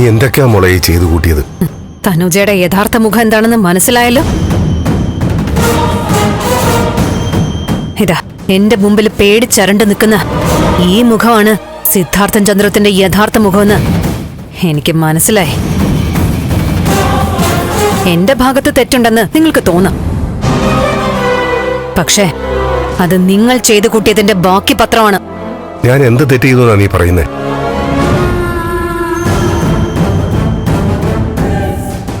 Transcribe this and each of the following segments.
എന്തൊക്കെയാ മോളെ ഈ ചെയ്തു കൂട്ടിയത്? തനുജയുടെ യഥാർത്ഥ മുഖം എന്താണെന്ന് മനസ്സിലായല്ലോ? ഇതാ എന്റെ മുമ്പിൽ പേടിച്ചരണ്ട് നിൽക്കുന്ന ഈ മുഖമാണ് സിദ്ധാർത്ഥൻ ചന്ദ്രത്തിന്റെ യഥാർത്ഥ മുഖമെന്ന് എനിക്ക് മനസ്സിലായി. എന്റെ ഭാഗത്ത് തെറ്റുണ്ടെന്ന് നിങ്ങൾക്ക് തോന്നാം. പക്ഷേ അത് നിങ്ങൾ ചെയ്തു കൂട്ടിയതിന്റെ ബാക്കി പത്രമാണ്. ഞാൻ എന്ത് തെറ്റ് ചെയ്തു നീ പറയുന്നേ?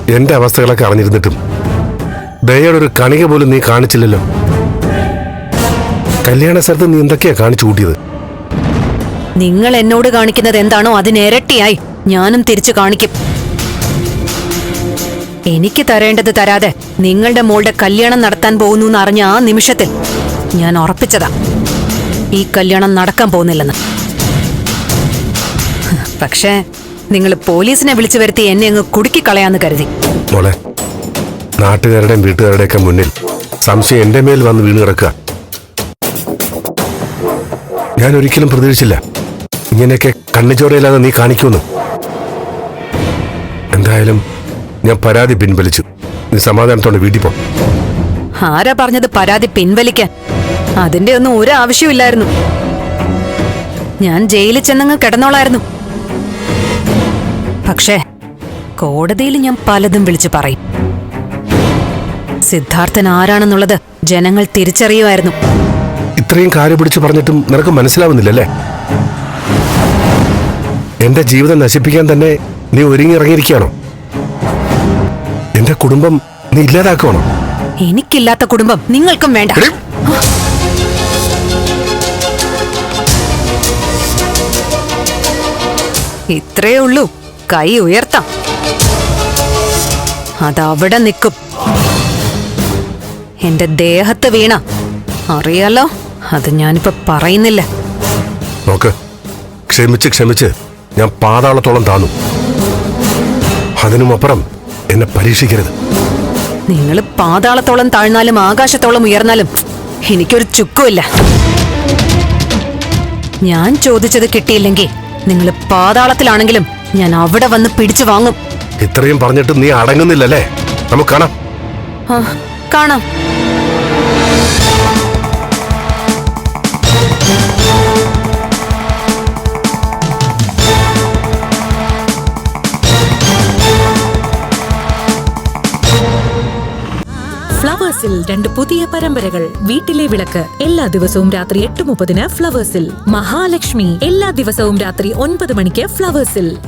എന്റെ അവസ്ഥകളൊക്കെ അറിഞ്ഞിരുന്നിട്ടും. ദയയുടെ ഒരു കണിക പോലും നീ കാണിച്ചില്ലല്ലോ. കല്യാണ സ്ഥലത്ത് നീ എന്തൊക്കെയാ കാണിച്ചു കൂട്ടിയത്? നിങ്ങൾ എന്നോട് കാണിക്കുന്നത് എന്താണോ അതിനിരട്ടിയായി ഞാനും തിരിച്ചു കാണിക്കും. എനിക്ക് തരേണ്ടത് തരാതെ നിങ്ങളുടെ മോളുടെ കല്യാണം നടത്താൻ പോകുന്നു എന്ന് അറിഞ്ഞ ആ നിമിഷത്തിൽ ഞാൻ ഉറപ്പിച്ചതാ. ഈ കല്യാണം നടക്കാൻ പോകുന്നില്ലെന്ന്. പക്ഷേ നിങ്ങൾ പോലീസിനെ വിളിച്ചു വരുത്തി എന്നെ അങ്ങ് കുടുക്കി കളയാന്ന് കരുതി. മോളെ നാട്ടുകാരുടെയും വീട്ടുകാരുടെയൊക്കെ മുന്നിൽ സംശയം എന്റെ മേൽ വന്ന് വീണ് കിടക്കുക. ഞാൻ ഒരിക്കലും പ്രതീക്ഷിച്ചില്ല. ഇങ്ങനെയൊക്കെ കണ്ണിച്ചോറയില്ലാതെ നീ കാണിക്കുമെന്ന്. എന്തായാലും ഞാൻ പരാതി പിൻവലിച്ചു. നീ സമാധാനത്തോടെ വീട്ടിൽ പോ. ആരാ പറഞ്ഞത് പരാതി പിൻവലിക്കാൻ? അതിന്റെ ഒന്നും ഒരു ആവശ്യമില്ലായിരുന്നു ഞാൻ ജയിലിൽ ചെന്നങ്ങ് കിടന്നോളായിരുന്നു. പക്ഷേ കോടതിയിൽ ഞാൻ പലതും വിളിച്ചു പറയും. സിദ്ധാർത്ഥൻ ആരാണെന്നുള്ളത് ജനങ്ങൾ തിരിച്ചറിയുമായിരുന്നു. ഇത്രയും കാര്യം പിടിച്ചു പറഞ്ഞിട്ടും നിനക്ക് മനസ്സിലാവുന്നില്ലല്ലേ? എന്റെ ജീവിതം നശിപ്പിക്കാൻ തന്നെ നീ ഒരുങ്ങി ഇറങ്ങിയിരിക്കുകയാണോ എന്റെ കുടുംബം നീ ഇല്ലാതാക്കുവാണോ? എനിക്കില്ലാത്ത കുടുംബം നിങ്ങൾക്കും വേണ്ട. ഇത്രയേ ഉള്ളൂ. കൈ ഉയർത്താം. അതവിടെ നിൽക്കും. എന്റെ ദേഹത്ത് വീണ. അറിയാലോ അത് ഞാനിപ്പോ പറയുന്നില്ല. നോക്ക് ക്ഷമിച്ച് ക്ഷമിച്ച്. ഞാൻ പാതാളത്തോളം താന്നു. അതിനുമപ്പുറം എന്നെ പരീക്ഷിക്കരുത്. നിങ്ങൾ പാതാളത്തോളം താഴ്ന്നാലും ആകാശത്തോളം ഉയർന്നാലും എനിക്കൊരു ചുക്കുമില്ല. ഞാൻ ചോദിച്ചത് കിട്ടിയില്ലെങ്കിൽ നിങ്ങൾ പാതാളത്തിലാണെങ്കിലും ഞാൻ അവിടെ വന്ന് പിടിച്ചു വാങ്ങും. ഇത്രയും പറഞ്ഞിട്ട് നീ അടങ്ങുന്നില്ലല്ലേ? നമുക്ക് കാണാം. ആ, കാണാം. ഫ്ലവേഴ്സിൽ രണ്ട് പുതിയ പരമ്പരകൾ. വീട്ടിലെ വിളക്ക് എല്ലാ ദിവസവും രാത്രി എട്ട് മുപ്പതിന് ഫ്ലവേഴ്സിൽ. മഹാലക്ഷ്മി എല്ലാ ദിവസവും രാത്രി ഒൻപത് മണിക്ക് ഫ്ലവേഴ്സിൽ.